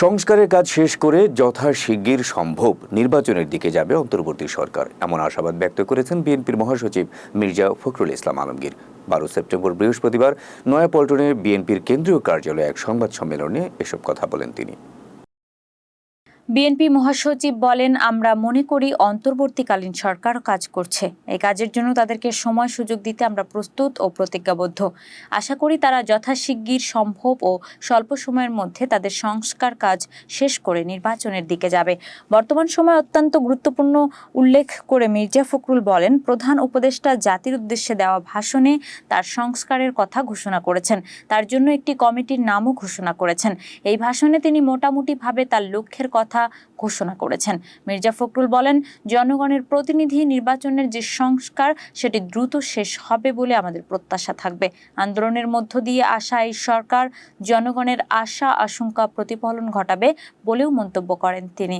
সংস্কারের কাজ শেষ করে যথাশিগগির সম্ভব নির্বাচনের দিকে যাবে অন্তর্বর্তী সরকার। এমন আশাবাদ ব্যক্ত করেছেন বিএনপির মহাসচিব মির্জা ফখরুল ইসলাম আলমগীর। বারো সেপ্টেম্বর বৃহস্পতিবার নয়াপল্টনে বিএনপির কেন্দ্রীয় কার্যালয়ে এক সংবাদ সম্মেলনে এসব কথা বলেন তিনি। বিএনপি মহাসচিব বলেন, আমরা মনে করি অন্তর্বর্তীকালীন সরকার কাজ করছে। এই কাজের জন্য তাদেরকে সময় সুযোগ দিতে আমরা প্রস্তুত ও প্রতিজ্ঞাবদ্ধ। আশা করি তারা যথাশিগগির সম্ভব ও স্বল্প সময়ের মধ্যে তাদের সংস্কার কাজ শেষ করে নির্বাচনের দিকে যাবে। বর্তমান সময় অত্যন্ত গুরুত্বপূর্ণ উল্লেখ করে মির্জা ফখরুল বলেন, প্রধান উপদেষ্টা জাতির উদ্দেশ্যে দেওয়া ভাষণে তার সংস্কারের কথা ঘোষণা করেছেন। তার জন্য একটি কমিটির নামও ঘোষণা করেছেন। এই ভাষণে তিনি মোটামুটিভাবে তার লক্ষ্যের কথা ঘোষণা করেছেন। মির্জা ফখরুল বলেন, জনগণের প্রতিনিধি নির্বাচনের যে সংস্কার, সেটি দ্রুত শেষ হবে বলে আমাদের প্রত্যাশা থাকবে। আন্দোলনের মধ্য দিয়ে আসা এই সরকার জনগণের আশা, আশঙ্কা, প্রতিফলন ঘটাবে বলেও মন্তব্য করেন তিনি।